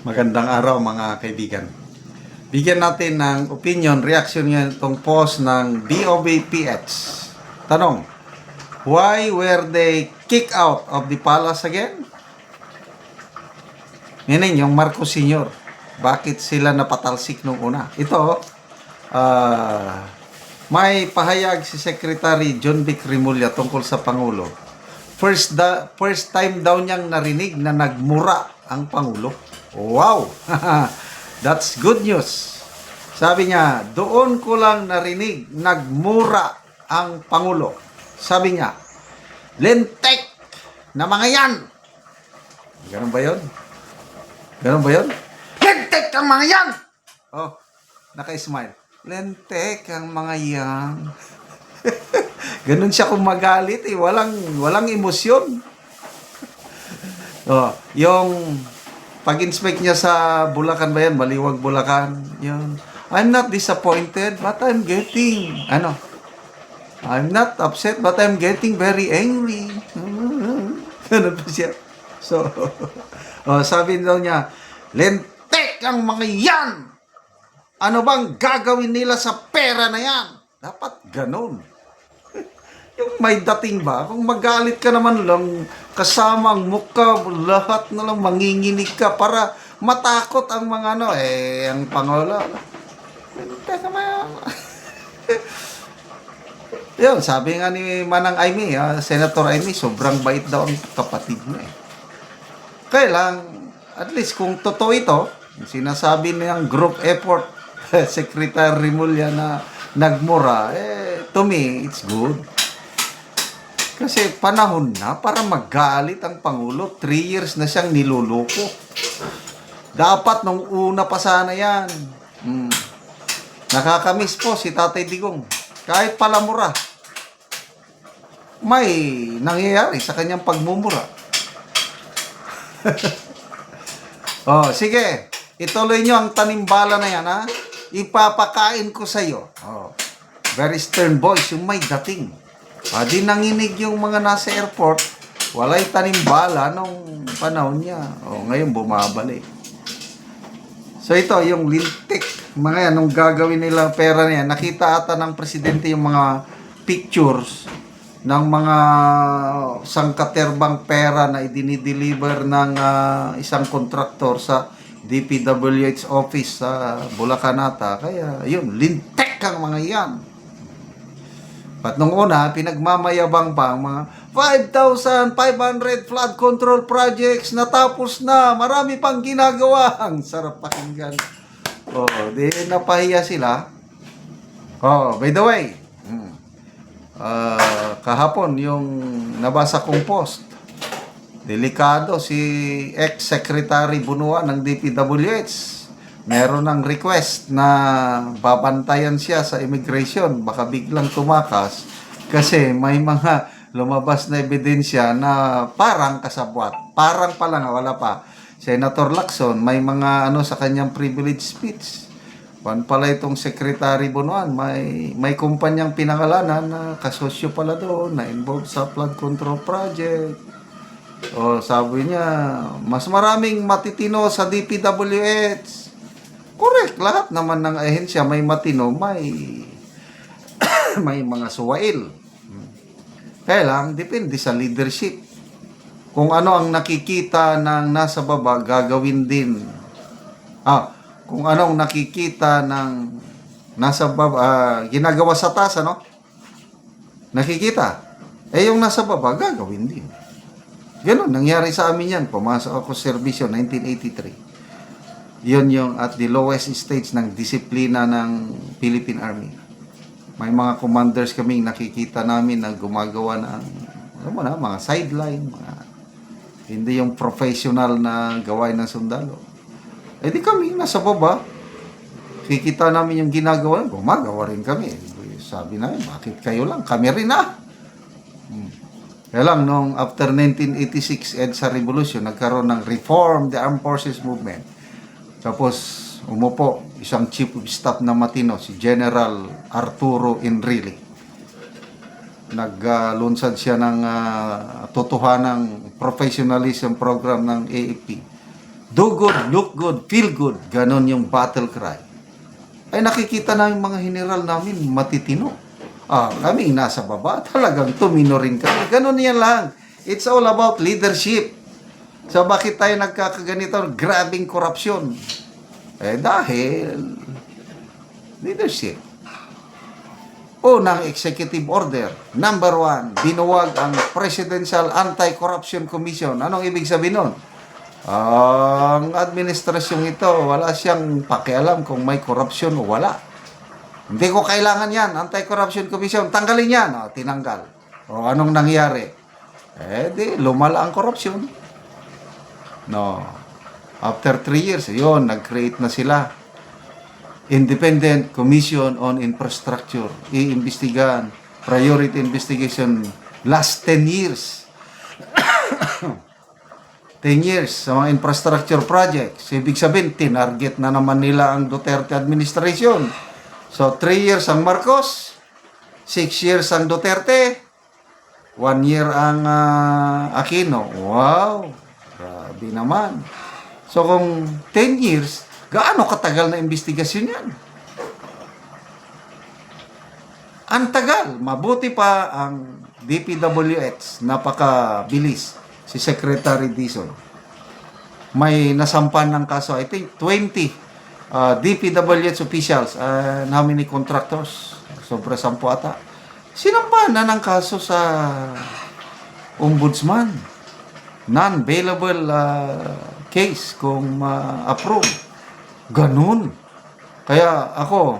Magandang araw mga kaibigan. Bigyan natin ng opinion, reaction niya itong post ng DOBPH. Tanong, why were they kicked out of the palace again? Ngayon, yung Marcos Sr. Bakit sila napatalsik nung una? Ito, ah, may pahayag si Secretary John Vic Rimulya tungkol sa Pangulo. First, da, first time daw niyang narinig na nagmura ang Pangulo. Wow! That's good news. Sabi niya, doon ko lang narinig nagmura ang Pangulo. Sabi niya, lentek na mga yan. Ganun ba yun? Ganun ba yun? Lentek ang mga yan! Oh, naka-smile. Lentek ang mga yan. Ganun siya kung magalit eh. Walang, walang emosyon. Oh, yung pag-inspect niya sa Bulacan ba yan? Baliwag Bulacan. Yun. I'm not disappointed, but I'm getting, ano, I'm not upset, but I'm getting very angry. Ganun pa siya. So, oh, sabi daw niya, lentek ang mga yan! Ano bang gagawin nila sa pera na yan? Dapat ganun. Yung may dating ba? Kung magalit ka naman lang, kasama ang mukha, lahat na lang manginginig ka para matakot ang mga ano, eh, ang Pangulo. Teka ma. Yun, sabi nga ni Manang Aimee, ah, Senator Aimee, sobrang bait daw ang kapatid mo eh. Kaya at least kung totoo ito, sinasabi niyang group effort, Secretary Rimulya na nagmura, eh, to me, it's good. Kasi panahon na para magalit ang Pangulo. Three years na siyang niluloko. Dapat nung una pa sana yan. Hmm. Nakakamiss po si Tatay Digong. Kahit palamura. May nangyayari sa kanyang pagmumura. oh, sige. Ituloy nyo ang tanimbala na yan, ha? Ipapakain ko sa'yo. Oh. Very stern voice, yung may dating. Ah, di nanginig yung mga nasa airport, walay tanimbala nung panahon niya. O, ngayon bumabalik. So ito, yung lintik, mga yan, nung gagawin nila pera niya, nakita ata ng presidente yung mga pictures ng mga sangkaterbang pera na idinideliver ng ah, isang kontraktor sa DPWH office sa Bulacan ata. Kaya yun, lintek ang mga yan. At nung una, pinagmamayabang pa ang mga 5,500 flood control projects natapos na. Marami pang ginagawa. Ang sarap pakinggan. Oh, di napahiya sila. Oh, by the way, ah, kahapon yung nabasa kong post, delikado si ex-secretary Bunuan ng DPWH. Meron ng request na babantayan siya sa immigration. Baka biglang tumakas kasi may mga lumabas na ebidensya na parang kasabwat. Parang pa lang, wala pa. Senator Lacson, may mga ano sa kanyang privilege speech. Pan pala itong Secretary Bunuan, may may kumpanyang pinangalanan na kasosyo pala doon na involved sa flood control project. O sabi niya, mas maraming matitino sa DPWH. Correct, lahat naman ng ahensya may matino, may may mga suwail. Kaya lang, depende sa leadership. Kung ano ang nakikita ng nasa baba, gagawin din. Ah, kung ano ang nakikita ng nasa baba, ah, ginagawa sa taas, ano? Nakikita. Eh, yung nasa baba, gagawin din. Ganon, nangyari sa amin yan. Pumasok ako sa serbisyo 1983. Yun yung at the lowest stage ng disiplina ng Philippine Army. May mga commanders kaming nakikita namin na gumagawa ng alam mo na, mga sideline, mga hindi yung professional na gawain ng sundalo. Eh di kami, nasa baba, kikita namin yung ginagawa, gumagawa rin kami. Sabi namin, bakit kayo lang? Kami rin ah. Hmm. Kaya lang, nung after 1986 EDSA Revolution, nagkaroon ng Reform the Armed Forces Movement. Tapos, umupo isang chief of staff na matino, si General Arturo Enrile. Naglunsad siya ng uh, totohanang professionalism program ng AFP. Do good, look good, feel good. Ganon yung battle cry. Ay nakikita na yung mga general namin matitino. Ah, kami nasa baba, talagang tumino rin kami. Ganon yan lang. It's all about leadership. So bakit tayo nagkakaganito? Grabing korupsyon. Eh dahil leadership. Unang executive order. Number one, binuwag ang Presidential Anti-Corruption Commission. Anong ibig sabihin nun? Ang administrasyong ito, wala siyang pakialam kung may korupsyon o wala. Hindi ko kailangan yan. Anti-Corruption Commission, tanggalin yan. O, tinanggal. O, anong nangyari? Eh, di, lumala ang korupsyon. No. After three years, yun, nag-create na sila. Independent Commission on Infrastructure. Iimbestigahan. Priority investigation. Last 10 years. 10 years sa mga infrastructure projects. Ibig sabihin, tinarget na naman nila ang Duterte administration. So, 3 years ang Marcos, 6 years ang Duterte, 1 year ang ah, Aquino. Wow! Grabe naman. So, kung 10 years, gaano katagal na investigasyon yan? Ang tagal. Mabuti pa ang DPWH. Napakabilis. Si Secretary Dizon. May nasampan ng kaso. I think 20 uh, DPWH officials and how many contractors? Sobra sampu ata. Sinampan na ng kaso sa ombudsman. Non-bailable uh, case kung ma-approve. Ganun. Kaya ako,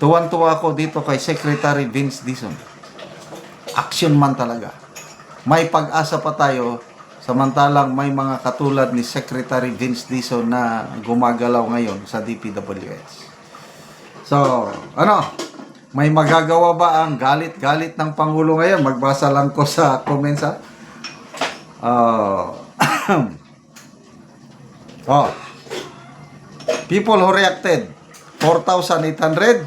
tuwan-tuwa ako dito kay Secretary Vince Dizon. Action man talaga. May pag-asa pa tayo samantalang may mga katulad ni Secretary Vince Dizon na gumagalaw ngayon sa DPWH. So, ano? May magagawa ba ang galit-galit ng Pangulo ngayon? Magbasa lang ko sa comments ha. Uh, oh. People who reacted, 4,800.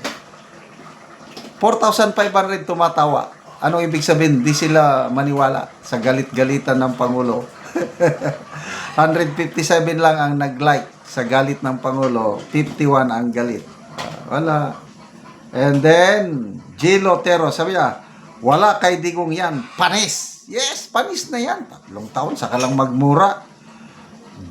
4,500 tumatawa. Anong ibig sabihin? Di sila maniwala sa galit-galitan ng Pangulo. 157 lang ang nag-like sa galit ng Pangulo. 51 ang galit. Wala. And then, G. Lotero, sabi niya, wala kay digong yan. Panis. Yes, panis na yan. Tatlong taon, saka lang magmura.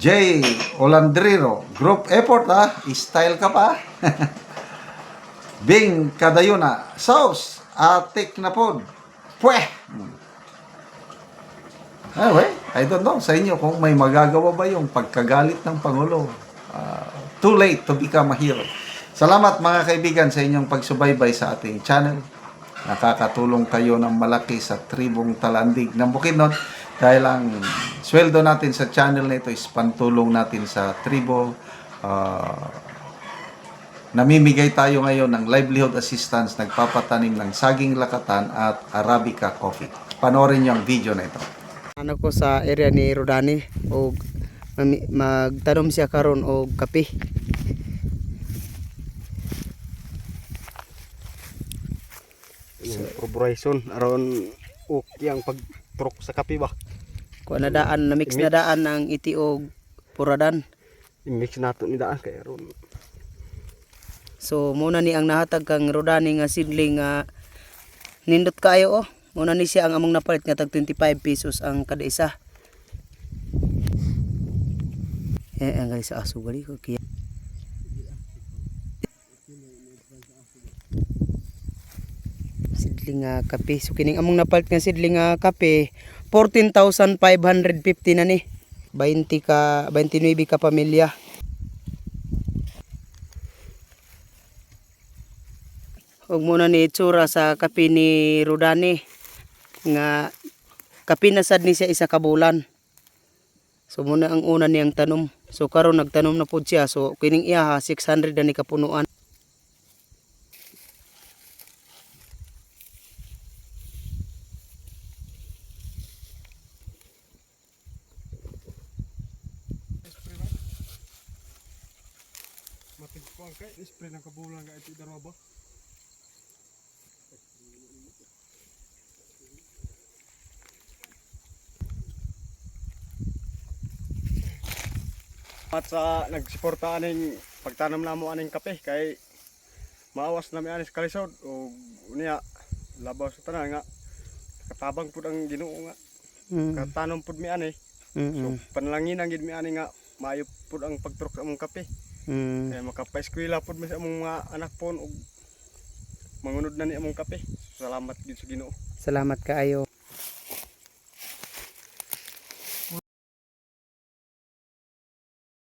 J. Olandriro, group effort ha. Style ka pa. Bing Kadayuna, sauce, atik na pod. Pweh! Anyway, I don't know sa inyo kung may magagawa ba yung pagkagalit ng Pangulo. Ah, too late to become a hero. Salamat mga kaibigan sa inyong pagsubaybay sa ating channel. Nakakatulong kayo ng malaki sa tribong talandig ng Bukidnon dahil ang sweldo natin sa channel na ito is pantulong natin sa tribo. Ah, namimigay tayo ngayon ng livelihood assistance, nagpapatanim ng saging lakatan at Arabica coffee. Panoorin niyo ang video na ito. ano ko sa area ni Rodani mami- magtanom siya karon og kape. Corporation aron okay ang pagtrok sa kape ba. Kuha na daan na mix na daan ng iti og puradan. I-mix nato ni daan kay aron So muna ni ang nahatag kang Rodani nga sidling nga nindot kayo oh. Muna ni siya ang among napalit nga tag 25 pesos ang kada isa. Eh ang sa aso gali ko kaya sidling nga kape. So kining among napalit nga sidling nga kape 14,550 na ni. 20 ka 29 ka pamilya. Huwag muna ni itsura sa kape ni Rodani nga kape na sad ni siya isa ka bulan. So muna ang una niyang tanom. So karon nagtanom na pud siya. So kining iya ha 600 na ni kapunuan. matigpuan kay spray ng kabulan ka iti daro ba. At sa nagsuporta aning pagtanam namo aning kape kay maawas nami anis kalisod o unya labaw sa tanan nga katabang pud ang Ginoo nga Mm. katanom pud mi ani. So Mm. panalangin ang gid mi ani nga maayo pud ang pagturok sa among kape. Mm. Kaya makapaeskwela pud mi sa among mga anak pon og mangunod na ni among kape. Salamat gid sa Ginoo. Salamat kaayo.